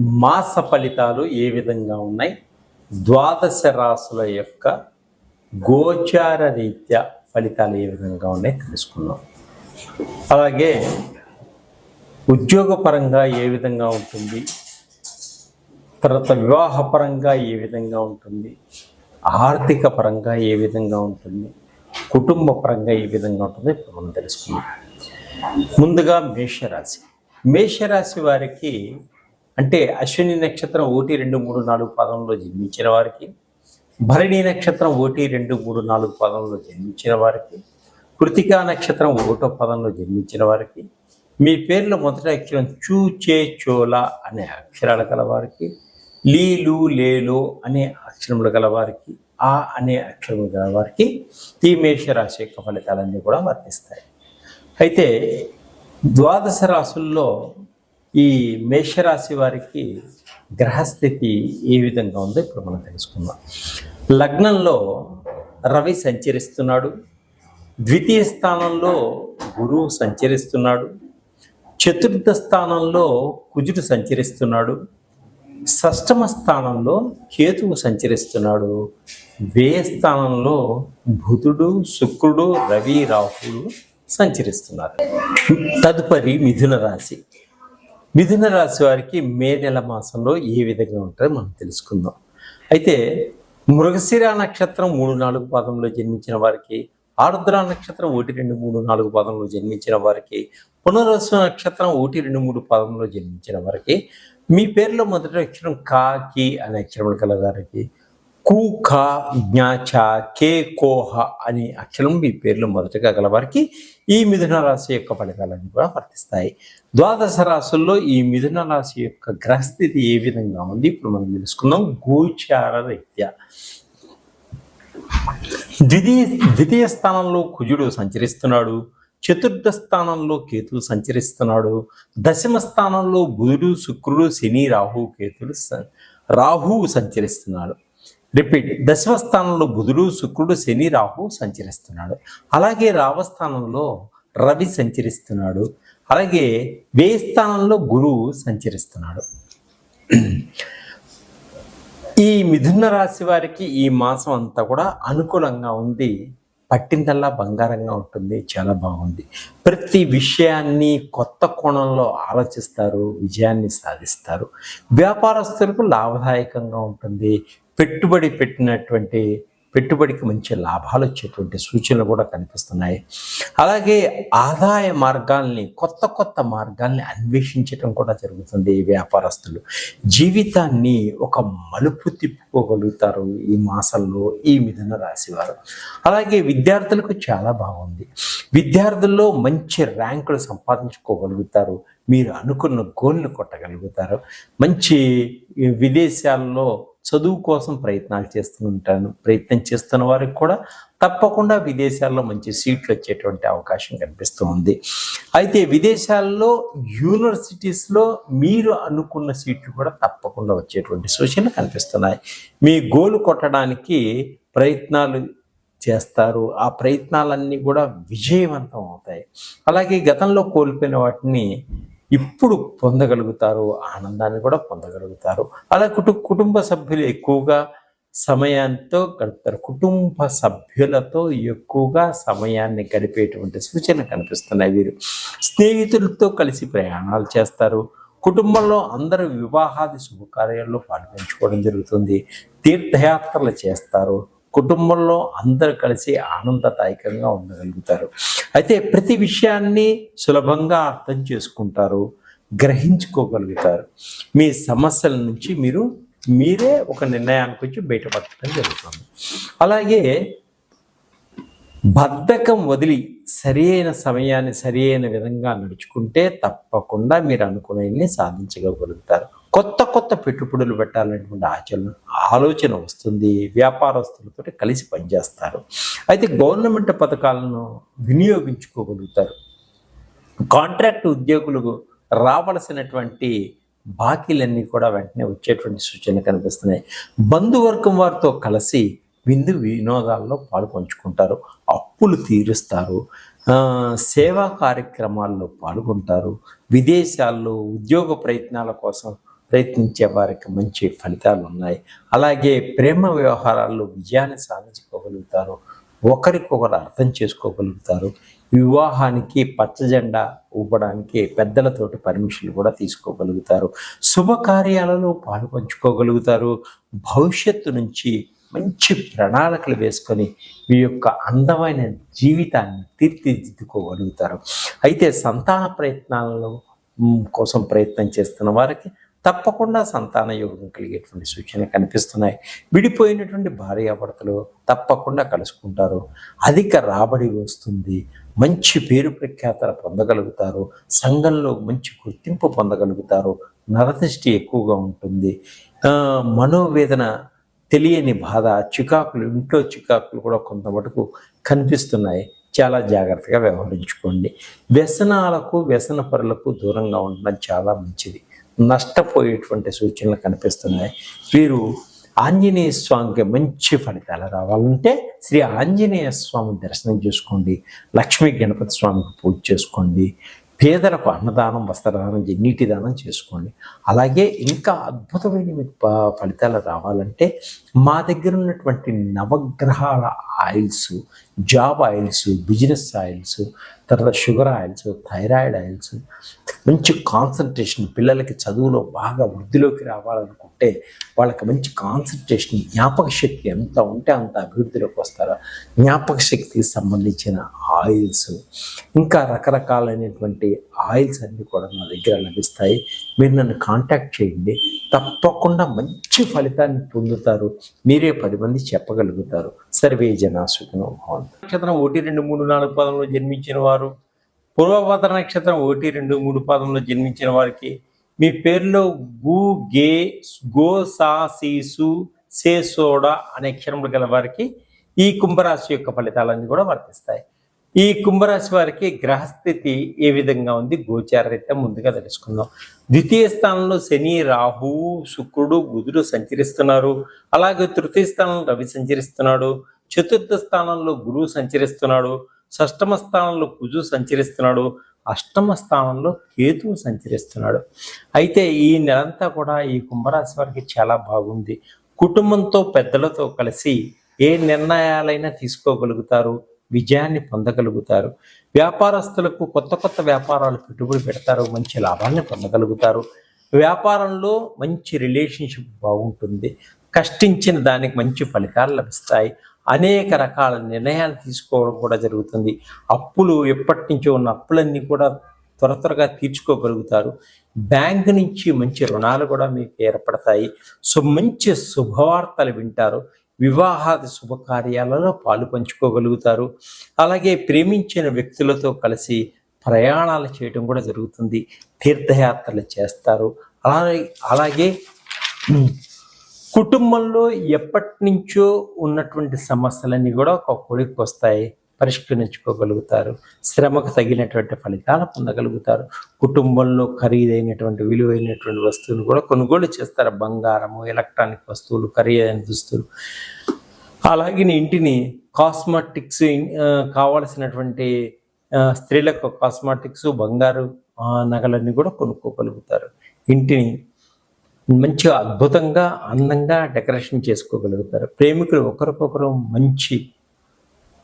మాస ఫలితాలు ఏ విధంగా ఉన్నాయి? ద్వాదశ రాసుల యొక్క గోచార రీత్యా ఫలితాలు ఏ విధంగా ఉన్నాయి తెలుసుకున్నాం అలాగే ఉద్యోగపరంగా ఏ విధంగా ఉంటుంది? తర్వాత వివాహపరంగా ఏ విధంగా ఉంటుంది? ఆర్థిక పరంగా ఏ విధంగా ఉంటుంది? కుటుంబ పరంగా ఏ విధంగా ఉంటుందో? ఇప్పుడు మనం తెలుసుకుందాం. ముందుగా మేషరాశి. మేషరాశి వారికి అంటే అశ్విని నక్షత్రం ఒకటి రెండు మూడు నాలుగు పదంలో జన్మించిన వారికి భరణి నక్షత్రం ఒకటి రెండు మూడు నాలుగు పదంలో జన్మించిన వారికి కృతికా నక్షత్రం ఒకటో పదంలో జన్మించిన వారికి మీ పేర్లో మొదటి అక్షరం చూ చే చోల అనే అక్షరాలు గలవారికి లీలు లేలు అనే అక్షరములు గలవారికి ఆ అనే అక్షరములు గలవారికి ఈ మేషరాశి యొక్క ఫలితాలన్నీ కూడా వర్తిస్తాయి. అయితే ద్వాదశ రాసుల్లో ఈ మేషరాశి వారికి గ్రహస్థితి ఏ విధంగా ఉందో ఇప్పుడు మనం తెలుసుకుందాం. లగ్నంలో రవి సంచరిస్తున్నాడు. ద్వితీయ స్థానంలో గురువు సంచరిస్తున్నాడు. చతుర్థ స్థానంలో కుజుడు సంచరిస్తున్నాడు. షష్టమ స్థానంలో కేతువు సంచరిస్తున్నాడు. వ్యయ స్థానంలో బుధుడు శుక్రుడు రవి రాహులు సంచరిస్తున్నారు. తదుపరి మిథున రాశి. మిథున రాశి వారికి మే నెల మాసంలో ఏ విధంగా ఉంటుందో మనం తెలుసుకుందాం. అయితే మృగశిర నక్షత్రం మూడు నాలుగు పాదంలో జన్మించిన వారికి ఆరుద్ర నక్షత్రం ఒకటి రెండు మూడు నాలుగు పాదంలో జన్మించిన వారికి పునరస్వ నక్షత్రం ఒకటి రెండు మూడు పాదంలో జన్మించిన వారికి మీ పేరులో మొదటి అక్షరం కాకి అనే అక్షరములు కల కూఖ జ్ఞాచ కే కోహ అనే అక్షరం మీ పేర్లు మొదటగా గలవారికి ఈ మిథున రాశి యొక్క ఫలితాలన్నీ కూడా వర్తిస్తాయి. ద్వాదశ రాశుల్లో ఈ మిథున రాశి యొక్క గ్రహస్థితి ఏ విధంగా ఉంది? ఇప్పుడు మనం తెలుసుకుందాం. గోచార రీత్యా. ద్వితీయ ద్వితీయ స్థానంలో కుజుడు సంచరిస్తున్నాడు. చతుర్థ స్థానంలో కేతులు సంచరిస్తున్నాడు. దశమ స్థానంలో బుధుడు శుక్రుడు శని రాహు కేతులు రాహువు సంచరిస్తున్నాడు. రిపీట్. దశమ స్థానంలో బుధుడు శుక్రుడు శని రాహు సంచరిస్తున్నాడు. అలాగే రావస్థానంలో రవి సంచరిస్తున్నాడు. అలాగే వ్యయ స్థానంలో గురువు సంచరిస్తున్నాడు. ఈ మిథున రాశి వారికి ఈ మాసం అంతా కూడా అనుకూలంగా ఉంది. పట్టిందల్లా బంగారంగా ఉంటుంది. చాలా బాగుంది. ప్రతి విషయాన్ని కొత్త కోణంలో ఆలోచిస్తారు విజయాన్ని సాధిస్తారు. వ్యాపారస్తులకు లాభదాయకంగా ఉంటుంది. పెట్టుబడి పెట్టినటువంటి పెట్టుబడికి మంచి లాభాలు వచ్చేటువంటి సూచనలు కూడా కనిపిస్తున్నాయి. అలాగే ఆదాయ మార్గాల్ని కొత్త కొత్త మార్గాల్ని అన్వేషించడం కూడా జరుగుతుంది ఈ వ్యాపారస్తులు. జీవితాన్ని ఒక మలుపు తిప్పుకోగలుగుతారు ఈ మాసంలో ఈ మిథున రాశివారు అలాగే విద్యార్థులకు చాలా బాగుంది. విద్యార్థుల్లో మంచి ర్యాంకులు సంపాదించుకోగలుగుతారు. మీరు అనుకున్న గోల్ని కొట్టగలుగుతారు. మంచి విదేశాల్లో చదువు కోసం ప్రయత్నాలు చేస్తుంటాను ప్రయత్నం చేస్తున్న వారికి కూడా తప్పకుండా విదేశాల్లో మంచి సీట్లు వచ్చేటువంటి అవకాశం కనిపిస్తూ ఉంది. అయితే విదేశాల్లో యూనివర్సిటీస్లో మీరు అనుకున్న సీట్లు కూడా తప్పకుండా వచ్చేటువంటి సూచనలు కనిపిస్తున్నాయి. మీ గోలు కొట్టడానికి ప్రయత్నాలు చేస్తారు. ఆ ప్రయత్నాలన్నీ కూడా విజయవంతం అవుతాయి. అలాగే గతంలో కోల్పోయిన వాటిని ఇప్పుడు పొందగలుగుతారు ఆనందాన్ని కూడా పొందగలుగుతారు. అలా కుటు కుటుంబ సభ్యులు ఎక్కువగా సమయంతో గడుపుతారు. కుటుంబ సభ్యులతో ఎక్కువగా సమయాన్ని గడిపేటువంటి సూచనలు కనిపిస్తున్నాయి వీరు. స్నేహితులతో కలిసి ప్రయాణాలు చేస్తారు. కుటుంబంలో అందరూ వివాహాది శుభకార్యాల్లో పాల్పంచుకోవడం జరుగుతుంది. తీర్థయాత్రలు చేస్తారు. కుటుంబంలో అందరు కలిసి ఆనందదాయకంగా ఉండగలుగుతారు. అయితే ప్రతి విషయాన్ని సులభంగా అర్థం చేసుకుంటారు గ్రహించుకోగలుగుతారు. మీ సమస్యల నుంచి మీరు మీరే ఒక నిర్ణయానికి వచ్చి బయటపడటం జరుగుతుంది. అలాగే బద్ధకం వదిలి సరైన సమయాన్ని సరి అయిన విధంగా నడుచుకుంటే తప్పకుండా మీరు అనుకునేవి సాధించగలుగుతారు. కొత్త కొత్త పెట్టుబడులు పెట్టాలనేటువంటి ఆచరణ ఆలోచన వస్తుంది. వ్యాపారస్తులతో కలిసి పనిచేస్తారు. అయితే గవర్నమెంట్ పథకాలను వినియోగించుకోగలుగుతారు. కాంట్రాక్ట్ ఉద్యోగులకు రావలసినటువంటి బాకీలన్నీ కూడా వెంటనే వచ్చేటువంటి సూచనలు కనిపిస్తున్నాయి. బంధువర్గం వారితో కలిసి విందు వినోదాల్లో పాల్పంచుకుంటారు అప్పులు తీరుస్తారు. సేవా కార్యక్రమాల్లో పాల్గొంటారు. విదేశాల్లో ఉద్యోగ ప్రయత్నాల కోసం ప్రయత్నించే వారికి మంచి ఫలితాలు ఉన్నాయి. అలాగే ప్రేమ వ్యవహారాల్లో విజయాన్ని సాధించుకోగలుగుతారు. ఒకరికొకరు అర్థం చేసుకోగలుగుతారు. వివాహానికి పచ్చజెండా ఊపడానికి పెద్దలతోటి పర్మిషన్లు కూడా తీసుకోగలుగుతారు. శుభకార్యాలలో పాల్పంచుకోగలుగుతారు భవిష్యత్తు నుంచి మంచి ప్రణాళికలు వేసుకొని మీ యొక్క అందమైన జీవితాన్ని తీర్చిదిద్దుకోగలుగుతారు. అయితే సంతాన ప్రయత్నాలలో కోసం ప్రయత్నం చేస్తున్న వారికి తప్పకుండా సంతాన యోగం కలిగేటువంటి సూచనలు కనిపిస్తున్నాయి. విడిపోయినటువంటి భార్యాభర్తలు తప్పకుండా కలుసుకుంటారు. అధిక రాబడి వస్తుంది. మంచి పేరు ప్రఖ్యాతలు పొందగలుగుతారు. సంఘంలో మంచి గుర్తింపు పొందగలుగుతారు. నరదృష్టి ఎక్కువగా ఉంటుంది. మనోవేదన తెలియని బాధ చికాకులు ఇంట్లో చికాకులు కూడా కొంత మటుకు కనిపిస్తున్నాయి. చాలా జాగ్రత్తగా వ్యవహరించుకోండి. వ్యసనాలకు వ్యసన పరులకు దూరంగా ఉండడం చాలా మంచిది. నష్టపోయేటువంటి సూచనలు కనిపిస్తున్నాయి. వీరు ఆంజనేయ స్వామికి మంచి ఫలితాలు రావాలంటే శ్రీ ఆంజనేయ స్వామి దర్శనం చేసుకోండి. లక్ష్మీ గణపతి స్వామికి పూజ చేసుకోండి. పేదలకు అన్నదానం వస్త్రదానం నీటి దానం చేసుకోండి. అలాగే ఇంకా అద్భుతమైన మీకు ప- ఫలితాలు రావాలంటే మా దగ్గర ఉన్నటువంటి నవగ్రహాల oils job oils business oils తర్వాత షుగర్ ఆయిల్స్ థైరాయిడ్ ఆయిల్స్ మంచి కాన్సన్ట్రేషన్ పిల్లలకి చదువులో బాగా వృద్ధిలోకి రావాలనుకుంటే వాళ్ళకి మంచి కాన్సన్ట్రేషన్ జ్ఞాపక శక్తి ఎంత ఉంటే అంత అభివృద్ధిలోకి వస్తారో జ్ఞాపక శక్తికి సంబంధించిన ఆయిల్స్. ఇంకా రకరకాలైనటువంటి ఆయిల్స్ అన్నీ కూడా నా దగ్గర లభిస్తాయి. మీరు నన్ను కాంటాక్ట్ చేయండి. తప్పకుండా మంచి ఫలితాన్ని పొందుతారు. మీరే పది మంది చెప్పగలుగుతారు. సర్వే జనా నక్షత్రం ఒకటి రెండు మూడు నాలుగు పదంలో జన్మించిన వారు పూర్వభద్ర నక్షత్రం ఒకటి రెండు మూడు పాదంలో జన్మించిన వారికి మీ పేరులో గు గే గో సా సీసు సే సోడా అనే అక్షరములు గల వారికి ఈ కుంభరాశి యొక్క ఫలితాలన్నీ కూడా వర్తిస్తాయి. ఈ కుంభరాశి వారికి గ్రహస్థితి ఏ విధంగా ఉంది? గోచారరీత్యా ముందుగా తెలుసుకుందాం. ద్వితీయ స్థానంలో శని రాహువు శుక్రుడు బుధుడు సంచరిస్తున్నారు. అలాగే తృతీయ స్థానంలో రవి సంచరిస్తున్నాడు. చతుర్థ స్థానంలో గురువు సంచరిస్తున్నాడు. షష్టమ స్థానంలో కుజు సంచరిస్తున్నాడు. అష్టమ స్థానంలో కేతువు సంచరిస్తున్నాడు. అయితే ఈ నెలంతా కూడా ఈ కుంభరాశి వారికి చాలా బాగుంది. కుటుంబంతో పెద్దలతో కలిసి ఏ నిర్ణయాలైనా తీసుకోగలుగుతారు విజయాన్ని పొందగలుగుతారు. వ్యాపారస్తులకు కొత్త కొత్త వ్యాపారాలు పెట్టుబడి పెడతారు మంచి లాభాన్ని పొందగలుగుతారు. వ్యాపారంలో మంచి రిలేషన్షిప్ బాగుంటుంది. కష్టించిన దానికి మంచి ఫలితాలు లభిస్తాయి. అనేక రకాల నిర్ణయాలు తీసుకోవడం కూడా జరుగుతుంది. అప్పులు ఎప్పటి నుంచో ఉన్న అప్పులన్నీ కూడా త్వర త్వరగా తీర్చుకోగలుగుతారు. బ్యాంక్ నుంచి మంచి రుణాలు కూడా మీకు ఏర్పడతాయి. సో మంచి శుభవార్తలు వింటారు. వివాహాది శుభకార్యాలలో పాలు పంచుకోగలుగుతారు. అలాగే ప్రేమించిన వ్యక్తులతో కలిసి ప్రయాణాలు చేయడం కూడా జరుగుతుంది. తీర్థయాత్రలు చేస్తారు. అలాగే అలాగే కుటుంబంలో ఎప్పటి నుంచో ఉన్నటువంటి సమస్యలన్నీ కూడా ఒక కొడుకు వస్తాయి. పరిష్కరించుకోగలుగుతారు. శ్రమకు తగినటువంటి ఫలితాలు పొందగలుగుతారు. కుటుంబంలో ఖరీదైనటువంటి విలువైనటువంటి వస్తువులు కూడా కొనుగోలు చేస్తారు. బంగారము ఎలక్ట్రానిక్ వస్తువులు ఖరీదైన దుస్తులు. అలాగే ఇంటిని కాస్మెటిక్స్ కావలసినటువంటి స్త్రీలకు కాస్మాటిక్స్ బంగారు నగలన్నీ కూడా కొనుక్కోగలుగుతారు. ఇంటిని మంచిగా అద్భుతంగా అందంగా డెకరేషన్ చేసుకోగలుగుతారు. ప్రేమికులు ఒకరికొకరు మంచి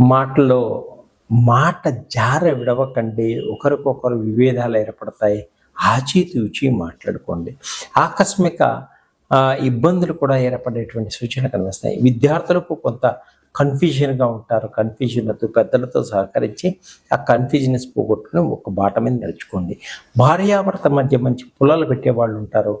మాటలో మాట జార విడవకండి. ఒకరికొకరు విభేదాలు ఏర్పడతాయి. ఆచితూచి మాట్లాడుకోండి. ఆకస్మిక ఇబ్బందులు కూడా ఏర్పడేటువంటి సూచనలు కనిపిస్తాయి. విద్యార్థులకు కొంత కన్ఫ్యూజన్గా ఉంటారు. కన్ఫ్యూజన్లతో పెద్దలతో సహకరించి ఆ కన్ఫ్యూజన్స్ పోగొట్టుకుని ఒక బాట మీద నడుచుకోండి. భార్యాభర్త మధ్య మంచి పుల్లలు పెట్టే వాళ్ళు ఉంటారు.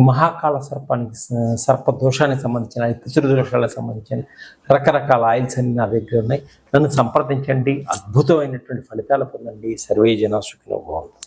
మహాకాళ సర్పానికి స- సర్ప దోషానికి సంబంధించిన పితృదోషాలకు సంబంధించిన రకరకాల ఆయిల్స్ అన్ని నా దగ్గర ఉన్నాయి. నన్ను సంప్రదించండి. అద్భుతమైనటువంటి ఫలితాలు పొందండి. సర్వే జన బాగుంది